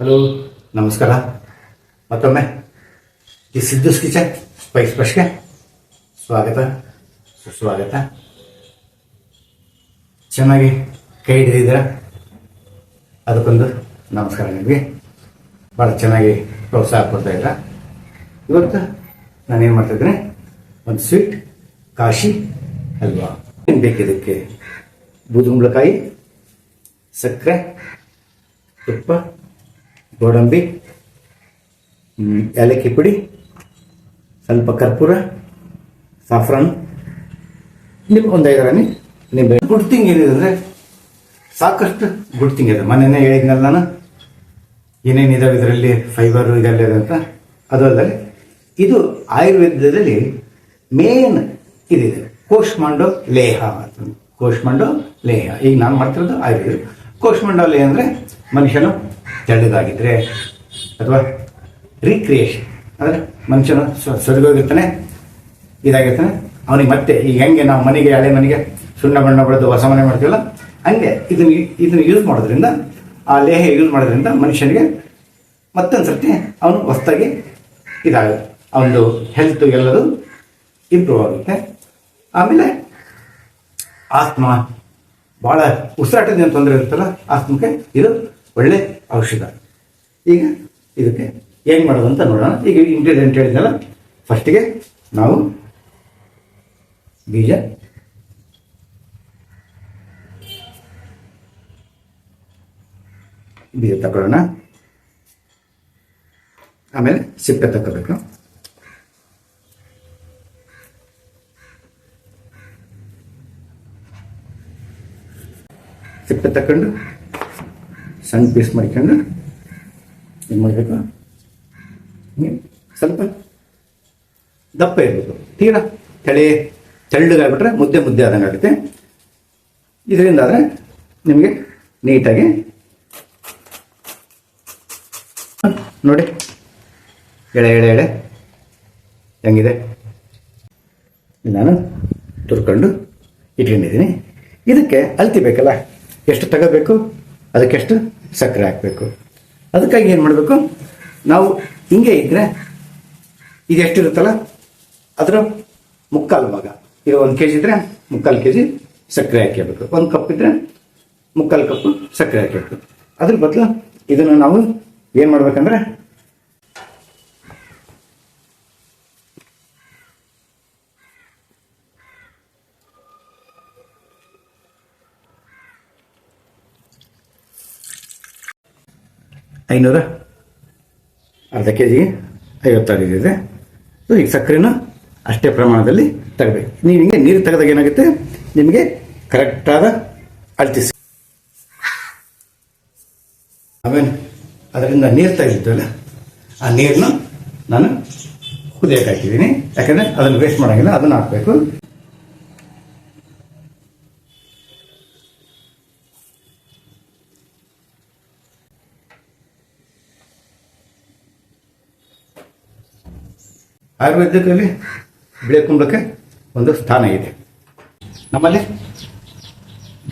Hello, ನಮಸ್ಕಾರ. ಮತ್ತೊಮ್ಮೆ, ಈ ಸಿದ್ದು ಕಿಚನ್ ಸ್ಪೈಸ್ ಫ್ರೆಶ್ಗೆ ಸ್ವಾಗತ, ಸುಸ್ವಾಗತ. ಚೆನ್ನಾಗಿ ಕೈ ಹಿಡಿದಿದ್ದೀರ? ಅದಕ್ಕೊಂದು ನಮಸ್ಕಾರ ನಿಮಗೆ. ಭಾಳ ಚೆನ್ನಾಗಿ ಪ್ರೋತ್ಸಾಹ ಕೊಡ್ತಾ ಇದ್ದೀರ? ಇವತ್ತು ನಾನೇನು ಮಾಡ್ತಿದ್ದೀನಿ ಒಂದು ಸ್ವೀಟ್, ಕಾಶಿ ಹಲ್ವಾ. ಏನು ಬೇಕಿದಕ್ಕೆ ಬೂದುಂಬಳಕಾಯಿ ಸಕ್ಕರೆ, ತುಪ್ಪ ಗೋಡಂಬಿ ಏಲಕ್ಕಿ ಪುಡಿ, ಸ್ವಲ್ಪ ಕರ್ಪೂರ, ಸಾಫ್ರಾನ್. ನಿಮ್ಗೆ ಒಂದು ಐದರನಿ ನಿಂಬೆ ಗುಡ್ ತಿಂಗ್ ಏನಿದೆ ಸಾಕಷ್ಟು ಗುಡ್ ತಿಂಗ್ ಇದೆ. ಮನೆಯೇ ಹೇಳಿದ್ನಲ್ಲ ನಾನು ಏನೇನಿದಾವೆ ಇದರಲ್ಲಿ, ಫೈಬರ್ ಇದೆಲ್ಲ ಇದೆ ಅಂತ. ಅದು ಅಲ್ಲದೆ, ಇದು ಆಯುರ್ವೇದದಲ್ಲಿ ಮೇನ್ ಇದಿದೆ. ಕೋಶ್ಮಾಂಡೋ ಲೇಹ ಅಂತ. ಕೋಷ್ಮಾಂಡೋ ಲೇಹ. ಈಗ ನಾನು ಮಾಡ್ತಿರೋದು ಆಯುರ್ವೇದ. ಕೋಷ್ಮಾಂಡೋ ಲೇಹ ಅಂದರೆ ಮನುಷ್ಯನು ತೆಳ್ಳಗಾಗಿದ್ರೆ ಅಥವಾ ರೀಕ್ರಿಯೇಷನ್ ಅಂದರೆ ಮನುಷ್ಯನು ಸರಿದೋಗಿರ್ತಾನೆ ಇದಾಗಿರ್ತಾನೆ. ಅವನಿಗೆ ಮತ್ತೆ ಈಗ ಹೆಂಗೆ ನಾವು ಮನೆಗೆ, ಹಳೆ ಮನೆಗೆ ಸುಣ್ಣ ಬಣ್ಣ ಬಳಿದು ಹೊಸ ಮನೆ ಮಾಡ್ತೀವಲ್ಲ, ಹಂಗೆ ಇದನ್ನು ಇದನ್ನ ಯೂಸ್ ಮಾಡೋದ್ರಿಂದ, ಆ ಲೇಹ ಯೂಸ್ ಮಾಡೋದ್ರಿಂದ ಮನುಷ್ಯನಿಗೆ ಮತ್ತೊಂದು ಸರ್ತಿ ಅವನು ಹೊಸದಾಗಿ ಇದಾಗುತ್ತೆ. ಅವನದು ಹೆಲ್ತ್ ಎಲ್ಲದು ಇಂಪ್ರೂವ್ ಆಗುತ್ತೆ. ಆಮೇಲೆ ಆತ್ಮ ಭಾಳ ಉಸಿರಾಟದಿಂದ ತೊಂದರೆ ಇರುತ್ತಲ್ಲ, ಆತ್ಮಕ್ಕೆ ಇದು ಒಳ್ಳೆ ಔಷಧ. ಈಗ ಇದಕ್ಕೆ ಏನು ಮಾಡೋದು ಅಂತ ನೋಡೋಣ. ಈಗ ಇಂಗ್ರೀಡಿಯೆಂಟ್ ಹೇಳಿದ್ನಲ್ಲ ಫಸ್ಟಿಗೆ ನಾವು ಬೀಜ ಬೀಜ ತಗೊಳ್ಳೋಣ ಆಮೇಲೆ ಸಿಪ್ಪೆ ತಗೋಬೇಕು ಸಿಪ್ಪೆ ತಕೊಂಡು ಸಣ್ಣ ಪೀಸ್ ಮಾಡ್ಕೊಂಡು ಏನು ಮಾಡಬೇಕು? ಸ್ವಲ್ಪ ದಪ್ಪ ಇರಬೇಕು. ತೀರಾ ತಳಿ ತೆಳ್ಳಗಾಗ್ಬಿಟ್ರೆ ಮುದ್ದೆ ಮುದ್ದೆ ಆದಂಗೆ ಆಗುತ್ತೆ. ಇದರಿಂದ ಆದರೆ ನಿಮಗೆ ನೀಟಾಗಿ ನೋಡಿ. ಎಳೆ ಎಳೆ ಎಳೆ. ಹೆಂಗಿದೆ? ನಾನು ತುರ್ಕೊಂಡು ಇಟ್ಕೊಂಡಿದ್ದೀನಿ. ಇದಕ್ಕೆ ಅಳ್ತಿ ಬೇಕಲ್ಲ? ಎಷ್ಟು ತಗೋಬೇಕು? ಅದಕ್ಕೆಷ್ಟು? ಸಕ್ಕರೆ ಹಾಕಬೇಕು. ಅದಕ್ಕಾಗಿ ಏನು ಮಾಡಬೇಕು? ನಾವು ಹಿಂಗೆ ಇದ್ದರೆ ಇದು ಎಷ್ಟಿರುತ್ತಲ್ಲ? ಅದರ ಮುಕ್ಕಾಲು ಭಾಗ. ಇದು ಒಂದು ಕೆ ಜಿ ಇದ್ರೆ ಮುಕ್ಕಾಲು ಕೆ ಜಿ ಸಕ್ಕರೆ ಹಾಕಬೇಕು ಒಂದು ಕಪ್ ಇದ್ರೆ ಮುಕ್ಕಾಲು ಕಪ್ ಸಕ್ಕರೆ ಹಾಕಬೇಕು ಅದ್ರ ಬದಲು ಇದನ್ನು ನಾವು ಏನು ಮಾಡ್ಬೇಕಂದ್ರೆ ಐನೂರ ಅರ್ಧ ಕೆ ಜಿಗೆ ಐವತ್ತಾರು ಇದೆ. ಸೊ ಈಗ ಸಕ್ಕರೆನ ಅಷ್ಟೇ ಪ್ರಮಾಣದಲ್ಲಿ ತಗಬೇಕು. ನೀವು ಹಿಂಗೆ ನೀರು ತೆಗೆದಾಗ ಏನಾಗುತ್ತೆ? ನಿಮಗೆ ಕರೆಕ್ಟಾದ ಅಳತಿ ಆಮೇಲೆ ಅದರಿಂದ ನೀರು ತೆಗೆದಿದ್ದಲ್ಲ, ಆ ನೀರನ್ನ ನಾನು ಕುದಿಯಕ್ಕೆ ಹಾಕಿದ್ದೀನಿ. ಯಾಕಂದರೆ ಅದನ್ನು ವೇಸ್ಟ್ ಮಾಡೋಂಗಿಲ್ಲ, ಅದನ್ನು ಹಾಕಬೇಕು. ಆಯುರ್ವೇದದಲ್ಲಿ ಬಿಳೆ ಕುಂಬಳಕ್ಕೆ ಒಂದು ಸ್ಥಾನ ಇದೆ. ನಮ್ಮಲ್ಲಿ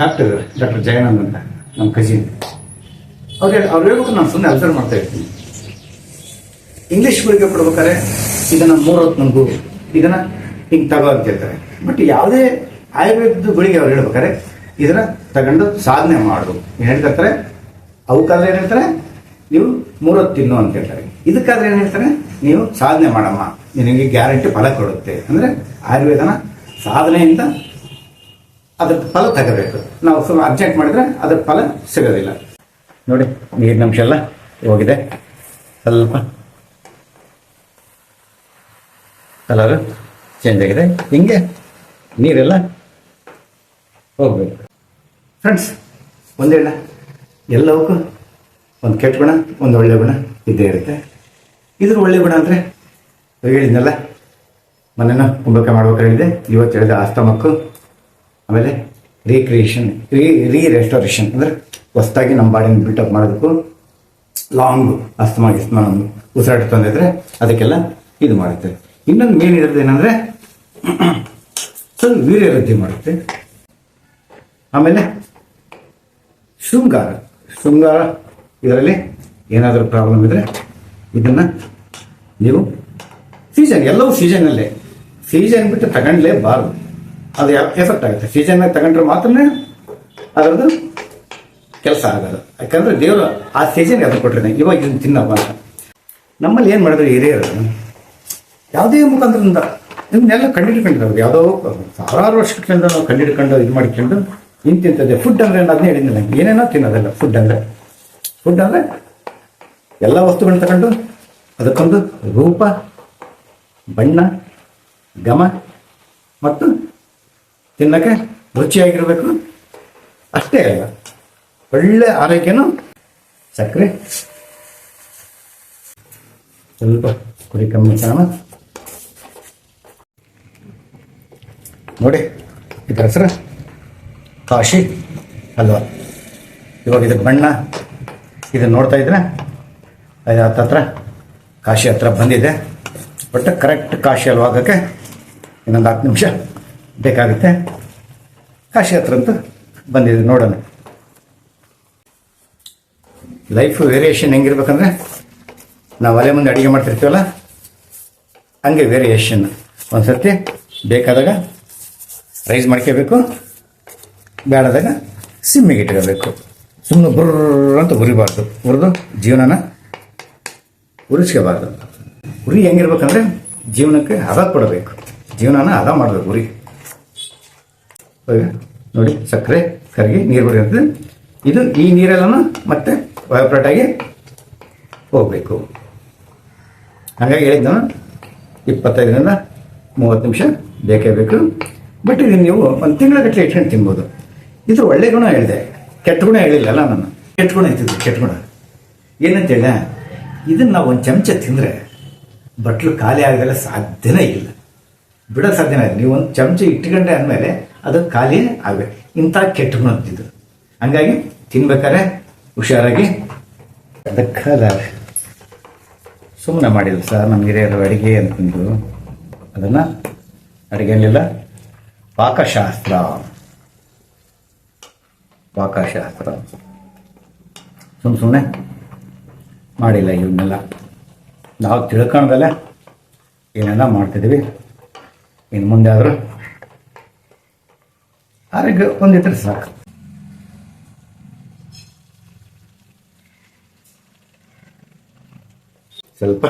ಡಾಕ್ಟರ್ ಡಾಕ್ಟರ್ ಜಯಾನಂದ್ ಅಂತ ನಮ್ಮ ಕಜಿನ್ ಅವ್ರು ಅವ್ರು ಹೇಳ್ಬೇಕು, ನಾನು ಸುಮ್ಮನೆ ಅಬ್ಸರ್ವ್ ಮಾಡ್ತಾ ಇರ್ತೀನಿ. ಇಂಗ್ಲೀಷ್ ಗುಳಿಗೆ ಕೊಡ್ಬೇಕಾದ್ರೆ ಇದನ್ನ ಮೂರೊತ್ತು ನುಂಗು ಇದನ್ನ ಹಿಂಗೆ ತಗೋ ಅಂತ ಹೇಳ್ತಾರೆ. ಬಟ್ ಯಾವುದೇ ಆಯುರ್ವೇದದ ಗುಳಿಗೆ ಅವ್ರು ಹೇಳ್ಬೇಕಾದ್ರೆ ಇದನ್ನ ತಗೊಂಡು ಸಾಧನೆ ಮಾಡು ಏನ್ ಹೇಳ್ತಾರೆ? ಅವಕ್ಕಾದ್ರೆ ಏನ್ ಹೇಳ್ತಾರೆ? ನೀವು ಮೂರೊತ್ತು ತಿನ್ನು ಅಂತ ಹೇಳ್ತಾರೆ. ಇದಕ್ಕಾದ್ರೆ ಏನು ಹೇಳ್ತಾರೆ? ನೀವು ಸಾಧನೆ ಮಾಡಮ್ಮ. ನಿನಗೆ ಗ್ಯಾರಂಟಿ ಫಲ ಕೊಡುತ್ತೆ. ಅಂದರೆ ಆಯುರ್ವೇದನ ಸಾಧನೆಯಿಂದ ಅದ್ರ ಫಲ ತಗೋಬೇಕು. ನಾವು ಸ್ವಲ್ಪ ಅರ್ಜೆಂಟ್ ಮಾಡಿದ್ರೆ ಅದ್ರ ಫಲ ಸಿಗೋದಿಲ್ಲ. ನೋಡಿ ನೀರಿನ ಅಂಶ ಎಲ್ಲ ಹೋಗಿದೆ. ಸ್ವಲ್ಪ ಕಲರ್ ಚೇಂಜ್ ಆಗಿದೆ. ಹಿಂಗೆ ನೀರೆಲ್ಲ ಹೋಗ್ಬೇಕು. ಫ್ರೆಂಡ್ಸ್ ಒಂದೇಳ ಎಲ್ಲವಕ್ಕೂ ಒಂದು ಕೆಟ್ಟ ಗುಣ, ಒಂದು ಒಳ್ಳೆ ಗುಣ ಇದ್ದೇ ಇರುತ್ತೆ. ಇದ್ರ ಒಳ್ಳೆ ಗುಣ ಅಂದರೆ ಹೇಳಿದ್ನಲ್ಲ? ಮನೇನ ಕುಂಬಳಕಾಯಿ ಮಾಡ್ಬೇಕಾದ್ರೆ ಹೇಳಿದೆ ಇವತ್ತು ಹೇಳಿದೆ ಆಸ್ತಮಕ್ಕು ಆಮೇಲೆ ರೀಕ್ರಿಯೇಷನ್ ರೀ ರೀ ರೆಸ್ಟೋರೇಷನ್ ಅಂದರೆ ಹೊಸ್ದಾಗಿ ನಮ್ಮ ಬಾಡಿನ ಬಿಲ್ಟಪ್ ಮಾಡೋದಕ್ಕೂ ಲಾಂಗ್ ಅಸ್ತಮ ನಮ್ಗೆ ಉಸಿರಾಟ ತಂದಿದ್ರೆ ಅದಕ್ಕೆಲ್ಲ ಇದು ಮಾಡುತ್ತೆ. ಇನ್ನೊಂದು ಮೇನ್ ಇರೋದು ಏನಂದರೆ ಸ್ವಲ್ಪ ವೀರ್ಯ ವೃದ್ಧಿ ಮಾಡುತ್ತೆ. ಆಮೇಲೆ ಶೃಂಗಾರ. ಶೃಂಗಾರ ಇದರಲ್ಲಿ ಏನಾದರೂ ಪ್ರಾಬ್ಲಮ್ ಇದ್ರೆ ಇದನ್ನು ನೀವು ಸೀಸನ್ ಎಲ್ಲವೂ ಸೀಸನಲ್ಲೇ ಸೀಸನ್ ಬಿಟ್ಟು ತಗೊಂಡ್ಲೇಬಾರ್ದು. ಅದು ಎಫೆಕ್ಟ್ ಆಗುತ್ತೆ. ಸೀಸನ್ ತಗೊಂಡ್ರೆ ಮಾತ್ರನೇ ಅದರದ್ದು ಕೆಲಸ ಆಗೋದು. ಯಾಕಂದ್ರೆ ದೇವರು ಆ ಸೀಸನ್ಗೆ ಅದನ್ನು ಕೊಟ್ಟಿರ್ತಾನೆ ಇವಾಗ ಇದನ್ನು ತಿನ್ನಪ್ಪ ಅಂತ. ನಮ್ಮಲ್ಲಿ ಏನು ಮಾಡಿದ್ರು ಹಿರಿಯರು? ಯಾವುದೇ ಮುಖಾಂತರದಿಂದ ಇವನ್ನೆಲ್ಲ ಅವ್ರು ಯಾವುದೋ ಸಾವಿರಾರು ವರ್ಷಗಳಿಂದ ನಾವು ಕಂಡಿಡ್ಕೊಂಡು ಇದು ಮಾಡ್ಕೊಂಡು ಇಂತಿಂತದೆ ಫುಡ್ ಅಂದರೆ ಅದನ್ನೇ ಹೇಳಿದ್ನಲ್ಲ ಏನೇನೋ ತಿನ್ನೋದಲ್ಲ. ಫುಡ್ ಅಂದರೆ. ಫುಡ್ ಅಂದರೆ ಎಲ್ಲ ವಸ್ತುಗಳನ್ನ ತಗೊಂಡು ಅದಕ್ಕೊಂದು ರೂಪ ಬಣ್ಣ, ಘಮ ಮತ್ತು ತಿನ್ನಕ್ಕೆ ರುಚಿಯಾಗಿರಬೇಕು. ಅಷ್ಟೇ ಅಲ್ಲ, ಒಳ್ಳೆ ಆರೋಗ್ಯನೂ ಸಕ್ಕರೆ. ಸ್ವಲ್ಪ ಕುರಿ ಕಮ್ಮಿ ಕಾಣ. ನೋಡಿ, ಇದರ ಹೆಸರು ಕಾಶಿ ಅಲ್ವಾ ಇವಾಗ ಇದಕ್ಕೆ ಬಣ್ಣ, ಇದನ್ನು ನೋಡ್ತಾ ಇದ್ರೆ ಹತ್ತತ್ರ ಕಾಶಿ ಹತ್ರ ಬಂದಿದೆ. ಬಟ್ ಕರೆಕ್ಟ್ ಕಾಶಿ ಹಲ್ವಾ ಆಗೋಕ್ಕೆ ಇನ್ನೊಂದು ಹತ್ತು ನಿಮಿಷ ಬೇಕಾಗುತ್ತೆ. ಕಾಶಿ ಹತ್ರ ಅಂತೂ ಬಂದಿದೆ, ನೋಡೋಣ. ಲೈಫ್ ವೇರಿಯೇಷನ್ ಹೆಂಗಿರ್ಬೇಕಂದ್ರೆ, ನಾವು ಒಲೆ ಮುಂದೆ ಅಡುಗೆ ಮಾಡ್ತಿರ್ತೀವಲ್ಲ, ಹಂಗೆ ವೇರಿಯೇಷನ್ ಒಂದು ಸರ್ತಿ ಬೇಕಾದಾಗ ರೈಸ್ ಮಾಡ್ಕೋಬೇಕು, ಬೇಡದಾಗ ಸಿಮ್ಮಿಗೆ ಇಟ್ಕೋಬೇಕು. ಸುಮ್ಮನೆ ಬುರ್ರ ಅಂತ ಉರಿಬಾರ್ದು. ಹುರಿದು ಜೀವನನ ಉರಿಸ್ಕೋಬಾರ್ದು. ಉರಿ ಹೆಂಗಿರ್ಬೇಕಂದ್ರೆ ಜೀವನಕ್ಕೆ ಹದ ಕೊಡಬೇಕು ಜೀವನನ ಹದ ಮಾಡಬೇಕು ಗುರಿ ನೋಡಿ, ಸಕ್ಕರೆ, ಕರಗಿ, ನೀರು ಬರುತ್ತೆ ಇದು ಈ ನೀರೆಲ್ಲನೂ ಮತ್ತೆ ಆಗಿ ಹೋಗಬೇಕು. ಹಾಗಾಗಿ ಹೇಳಿದ್ದು ನಾನು ಇಪ್ಪತ್ತೈದರಿಂದ ಮೂವತ್ತು ನಿಮಿಷ ಬೇಕೇ ಬೇಕು. ಬಟ್ ಇದನ್ನು ನೀವು ಒಂದು ತಿಂಗಳ ಗಟ್ಟಲೆ ಇಟ್ಕೊಂಡು ತಿನ್ಬೋದು. ಇದು ಒಳ್ಳೆ ಗುಣ ಹೇಳಿದೆ. ಕೆಟ್ಟ ಗುಣ ಹೇಳಿಲ್ಲಲ್ಲ ನಾನು. ಕೆಟ್ಟ ಗುಣ ಇತ್ತಿದ್ದು ಕೆಟ್ಟ ಗುಣ. ಏನಂತ ಹೇಳಿದೆ? ಇದನ್ನು ನಾವು ಒಂದು ಚಮಚ ತಿಂದರೆ ಬಟ್ಲು ಖಾಲಿ ಆಗೋದೆಲ್ಲ ಸಾಧ್ಯನೇ ಇಲ್ಲ. ಬಿಡೋ ಸಾಧ್ಯನೇ ಇಲ್ಲ. ನೀವು ಒಂದು ಚಮಚ ಇಟ್ಕೊಂಡೆ ಅಂದಮೇಲೆ ಅದು ಖಾಲಿ ಆಗಬೇಕು. ಇಂಥ ಕೆಟ್ಟ ಗುಣ ಅಂತಿದ್ದು ಹಂಗಾಗಿ ತಿನ್ಬೇಕಾದ್ರೆ ಹುಷಾರಾಗಿ ಅದಕ್ಕಲ್ಲ ಸುಮ್ಮನೆ ಮಾಡಿದ್ರು ಸರ್ ನಮ್ಮ ಹಿರಿಯರು ಅಡಿಗೆ ಅಂತಂದು ಅದನ್ನು ಅಡಿಗೆಯಲ್ಲಿಲ್ಲ ಪಾಕಶಾಸ್ತ್ರ. ಪಾಕಶಾಸ್ತ್ರ. ಸುಮ್ಮ ಸುಮ್ಮನೆ ಮಾಡಿಲ್ಲ ಇವನ್ನೆಲ್ಲ. ನಾವು ತಿಳ್ಕೊಂಡಲ್ಲ ಏನೆಲ್ಲ ಮಾಡ್ತಿದ್ದೀವಿ ಇನ್ನು ಮುಂದೆ ಆದರೂ ಆರೋಗ್ಯ ಒಂದಿದ್ರೆ ಸಾಕು. ಸ್ವಲ್ಪ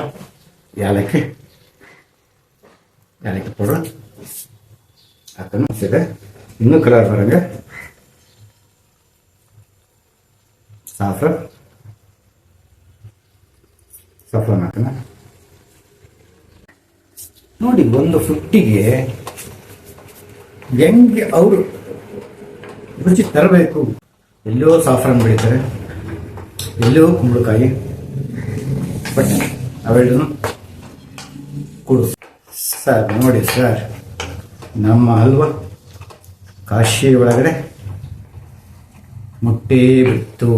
ಯಾಲಕ್ಕಿ ಯಾಲಕ್ಕಿ ಪೌಡ್ರ್ ಅದನ್ನು ಸಿದೆ ಇನ್ನೂ ಕಲರ್ ಬರಂಗೆ ಸಾಫ್ರನ್ ಹಾಕೋಣ ನೋಡಿ, ಒಂದು ಫಿಫ್ಟಿಗೆ ಹೆಂಗೆ ಅವರು ರುಚಿ ತರಬೇಕು. ಎಲ್ಲೋ ಸಾಫ್ರನ್ ಬೆಳೀತಾರೆ, ಎಲ್ಲೋ ಕುಂಬಳಕಾಯಿ, ಬಟ್ ಅವೆಲ್ಲೂ ಕೊಡು. ಸರ್, ನೋಡಿ ಸರ್, ನಮ್ಮ ಹಲ್ವ ಕಾಶಿ ಒಳಗಡೆ ಮುಟ್ಟೆ ಬಿತ್ತು.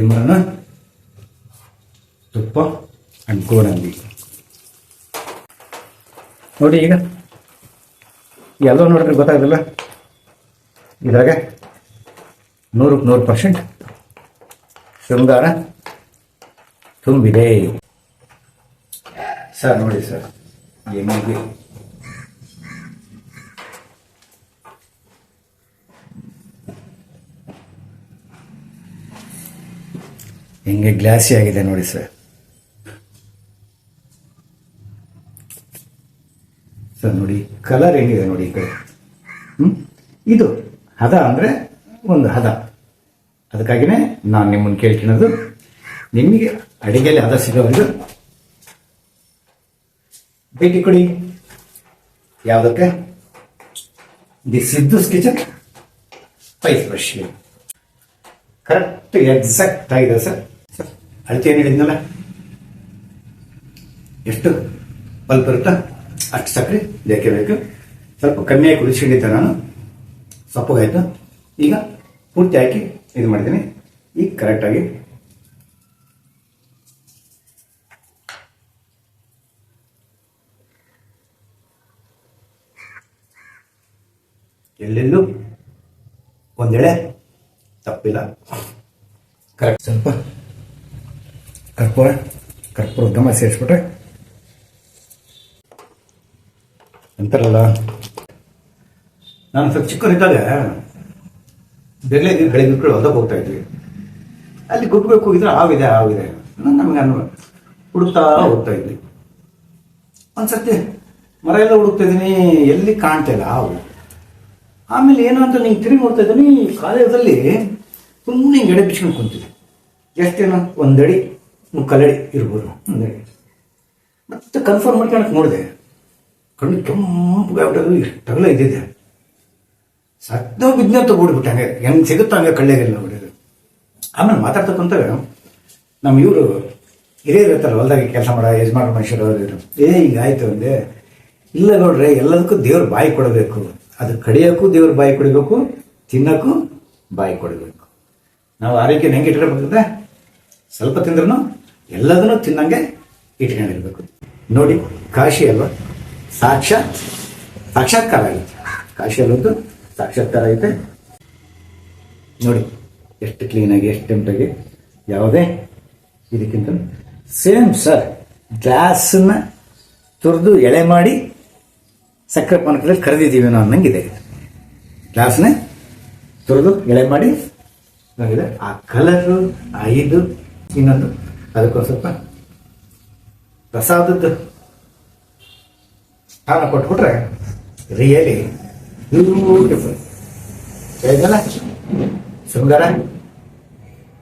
ಏನು ತುಪ್ಪ ಅಂಡ್ ಗೋಡಂಬಿ. ನೋಡಿ ಈಗ ಎಲ್ಲೋ ನೋಡಿದ್ರೆ ಗೊತ್ತಾಗಲ್ಲ ಇದ್ರಾಗೆ ನೂರಕ್ಕೆ ನೂರು ಪರ್ಸೆಂಟ್ ಶೃಂಗಾರ ತುಂಬಿದೆ. ಸರ್, ನೋಡಿ ಸರ್ ಏನಿದೆ ಹೆಂಗೆ ಗ್ಲಾಸಿ ಆಗಿದೆ ನೋಡಿ ಸರ್. ಸರ್ ನೋಡಿ ಕಲರ್ ಹೆಂಗಿದೆ ನೋಡಿ ಈ ಕಡೆ? ಇದು ಹದ ಅಂದರೆ ಒಂದು ಹದ. ಅದಕ್ಕಾಗಿನೇ ನಾನು ನಿಮ್ಮನ್ನು ಕೇಳ್ಕೊಳ್ಳೋದು ನಿಮಗೆ ಅಡಿಗೆಯಲ್ಲಿ ಹದ ಸಿಗೋವರೆಗೂ ಭೇಟಿ ಕೊಡಿ. ಯಾವುದಕ್ಕೆ? The Siddu kitchen spice brush correct exact ಆಗಿದೆ ಸರ್. ಅಳತೆ ಏನು ಹೇಳಿದ್ನಲ್ಲ? ಎಷ್ಟು? ಬಲ್ಪ್ ಇರುತ್ತಾ ಅಷ್ಟು ಸಕ್ಕರೆ ಬೇಕೇ ಬೇಕು. ಸ್ವಲ್ಪ ಕಮ್ಮಿಯಾಗಿ ಕುದಿಸ್ಕೊಂಡಿದ್ದೆ ನಾನು. ಸಪ್ಪಗಾಯ್ತು ಈಗ ಪೂರ್ತಿ ಹಾಕಿ ಇದು ಮಾಡಿದ್ದೀನಿ ಈಗ ಕರೆಕ್ಟಾಗಿ ಎಲ್ಲೆಲ್ಲೂ ಒಂದೆಳೆ ತಪ್ಪಿಲ್ಲ. ಕರೆಕ್ಟ್ ಸ್ವಲ್ಪ ಕರ್ಪೂರ ಕರ್ಪೂರ ಘಮ ಸೇರಿಸ್ಬಿಟ್ರೆ. ಅಂತಾರಲ್ಲ. ನಾನು ಸ್ವಲ್ಪ ಚಿಕ್ಕವರಿದ್ದಾಗ ಬೆಳಗ್ಗೆ ಬೆಳಗ್ಗೆ ಬಿಟ್ಟು ಹೊಲದಾಗ ಹೋಗ್ತಾ ಇದ್ವಿ. ಅಲ್ಲಿ ಗುಡ್ಬೇಕು ಹೋಗಿದ್ರೆ ಆವಿದೆ ಆವಿದೆ ನಮಗೆ ಅನ್ನ ಹುಡುಕ್ತಾ ಹೋಗ್ತಾ ಇದ್ವಿ. ಒಂದ್ಸತಿ ಮರ ಎಲ್ಲ ಹುಡುಕ್ತಾ ಇದ್ದೀನಿ, ಎಲ್ಲಿ ಕಾಣ್ತಾ ಇಲ್ಲ, ಹಾವು. ಆಮೇಲೆ ಏನು ಅಂತ ನೀನು ತಿರುಗಿ ನೋಡ್ತಾ ಇದ್ದೀನಿ ಕಾಲೇಜಲ್ಲಿ ಸುಮ್ಮನೆ ಎಡೆ ಬಿಚ್ಕೊಂಡು ಕುಂತಿದೆ. ಎಷ್ಟೇನು ಒಂದಡಿ ಮುಕ್ಕಲಡಿ ಇರ್ಬೋದು. ಮತ್ತೆ ಕನ್ಫರ್ಮ್ ಮಾಡ್ಕೊಳಕ್ಕೆ ನೋಡಿದೆ. ಕಣ್ಣು ಕೆಂಪುಗಾಗ್ಬಿಟ್ಟದು ಇಷ್ಟಗಲ ಇದ್ದಿದೆ. ಸತ್ತ ಬಿದ್ನೆ ತಗೊಬಿಟ್ಬಿಟ್ಟೆ ಹಂಗೆ. ಹೆಂಗೆ ಸಿಗುತ್ತೋ ಹಂಗೆ ಕಳ್ಳೆಗೆಲ್ಲ ಹೊಡೆದು ಆಮೇಲೆ ಮಾತಾಡ್ತಕ್ಕಂಥ ನಮ್ಮ ಇವರು ಹಿರಿಯರು ಇರ್ತಾರೆ ಹೊಲ್ದಾಗೆ ಕೆಲಸ ಮಾಡೋ ಯಜಮಾನ ಮನುಷ್ಯರು, ಅವರು ಏ, ಈಗ ಆಯ್ತು ಅಂದೆ. ಇಲ್ಲ ನೋಡ್ರಿ ಎಲ್ಲದಕ್ಕೂ ದೇವ್ರ ಬಾಯಿ ಕೊಡಬೇಕು. ಅದು ಕಡಿಯೋಕ್ಕೂ ದೇವ್ರ ಬಾಯಿ ಕೊಡಬೇಕು, ತಿನ್ನೋಕ್ಕೂ ಬಾಯಿ ಕೊಡಬೇಕು. ನಾವು ಆರೋಗ್ಯ ಹೆಂಗೆ ಇಟ್ಕೊಳ್ಬೇಕಂದ್ರೆ ಸ್ವಲ್ಪ ತಿಂದ್ರೂ ಎಲ್ಲದನ್ನು ತಿನ್ನಂಗೆ ಇಟ್ಕೊಂಡಿರ್ಬೇಕು. ನೋಡಿ, ಕಾಶಿ ಅಲ್ವಾ? ಸಾಕ್ಷಾತ್ ಸಾಕ್ಷಾತ್ಕಾರ ಆಗುತ್ತೆ ಕಾಶಿ ಅಲ್ಲೊಂದು ಸಾಕ್ಷಾತ್ಕಾರ ಐತೆ ನೋಡಿ, ಎಷ್ಟು ಕ್ಲೀನಾಗಿ ಎಷ್ಟು ಟೆಂಪ್ಟಾಗಿ ಯಾವುದೇ ಇದಕ್ಕಿಂತ ಸೇಮ್ ಸರ್ ಗ್ಲಾಸನ್ನ ತುರಿದು ಎಳೆ ಮಾಡಿ ಸಕ್ಕರೆ ಪಾನಕದಲ್ಲಿ ಕರೆದಿದ್ದೀವಿ ನಾವು ಅನ್ನಂಗಿದೆ. ಗ್ಲಾಸ್ನ ತುರಿದು ಎಳೆ ಮಾಡಿ ಆ ಕಲರು ಆ ಇದು ಇನ್ನೊಂದು ಅದಕ್ಕೊಂದು ಸ್ವಲ್ಪ ಪ್ರಸಾದದ್ದು ಸ್ಥಾನ ಕೊಟ್ಬಿಟ್ರೆ ರಿಯಲಿ ಬ್ಯೂಟಿಫುಲ್. ಹೇಳಿದಲ್ಲ ಶೃಂಗಾರ,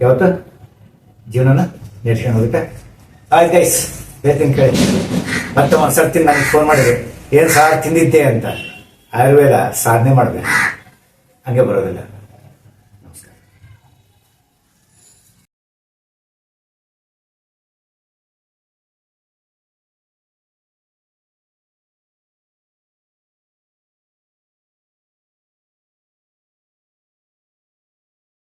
ಯಾವತ್ತು? ಜೀವನನ ನಡೆಸ್ಕೊಂಡು ಹೋಗುತ್ತೆ. ಆಯ್ತು ಗೈಸ್ ಹೇಳ್ತೀನಿ ಕೇಳಿ. ಮತ್ತೆ ಒಂದ್ಸರ್ತಿ ನನಗೆ ಫೋನ್ ಮಾಡಿದೆ ಏನು ಸಾರು ತಿಂದಿದ್ದೆ ಅಂತ ಆಯುರ್ವೇದ ಸಾಧನೆ ಮಾಡಬೇಕು. ಹಂಗೆ ಬರೋದಿಲ್ಲ.